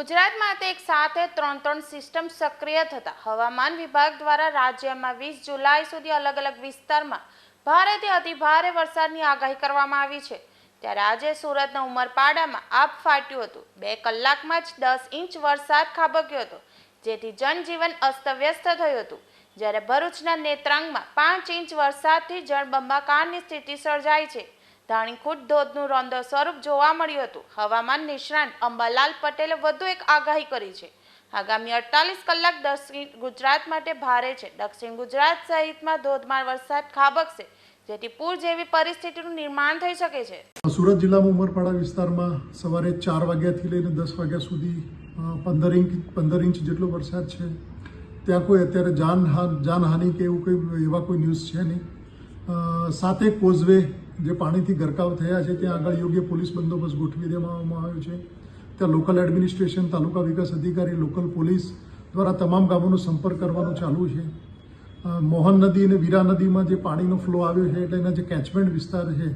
ગુજરાતમાં તે એક સાથે ત્રણ ત્રણ સિસ્ટમ સક્રિય થતા હવામાન વિભાગ દ્વારા રાજ્યમાં વીસ જુલાઈ સુધી અલગ અલગ વિસ્તારમાં ભારેથી અતિભારે વરસાદની આગાહી કરવામાં આવી છે. ત્યારે આજે સુરતના ઉમરપાડામાં આપ ફાટ્યું હતું. બે કલાકમાં જ દસ ઇંચ વરસાદ ખાબક્યો હતો, જેથી જનજીવન અસ્તવ્યસ્ત થયું હતું. જ્યારે ભરૂચના નેત્રાંગમાં પાંચ ઇંચ વરસાદથી જળબંબાકારની સ્થિતિ સર્જાઈ છે. ધાણીખુટ ધોધનું રોંદો સ્વરૂપ જોવા મળ્યું હતું. હવામાન નિષ્ણાંત અંબાલાલ પટેલે વધુ એક આગાહી કરી છે. આગામી અડતાલીસ કલાક દક્ષિણ ગુજરાત માટે ભારે છે. દક્ષિણ ગુજરાત સહિતમાં ધોધમાર વરસાદ ખાબકશે, જેથી પૂર જેવી પરિસ્થિતિનું નિર્માણ થઈ શકે છે. સુરત જિલ્લામાં ઉમરપાડા વિસ્તારમાં સવારે ચાર વાગ્યાથી લઈને દસ વાગ્યા સુધી પંદર ઇંચ પંદર ઇંચ જેટલો વરસાદ છે. ત્યાં કોઈ અત્યારે જાનહાન, જાનહાનિ કે એવું કોઈ એવા કોઈ ન્યૂઝ છે નહીં. સાથે કોઝવે જે પાણીથી ગરકાવ થયા છે, ત્યાં આગળ યોગ્ય પોલીસ બંદોબસ્ત ગોઠવી દેવામાં આવ્યો છે. ત્યાં લોકલ એડમિનિસ્ટ્રેશન, તાલુકા વિકાસ અધિકારી, લોકલ પોલીસ દ્વારા તમામ ગામોનો સંપર્ક કરવાનું ચાલુ છે. મોહન નદી અને વીરા નદીમાં જે પાણીનો ફ્લો આવ્યો છે એટલે એના જે કેચમેન્ટ વિસ્તાર છે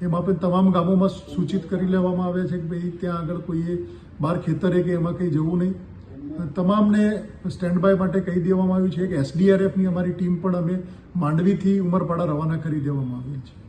એમાં પણ તમામ ગામોમાં સૂચિત કરી લેવામાં આવ્યા છે કે ભાઈ, ત્યાં આગળ કોઈએ બહાર ખેતરે કે એમાં કંઈ જવું નહીં. તમામને સ્ટેન્ડ બાય માટે કહી દેવામાં આવ્યું છે કે એસડીઆરએફની અમારી ટીમ પણ અમે માંડવીથી ઉમરપાડા રવાના કરી દેવામાં આવેલ છે.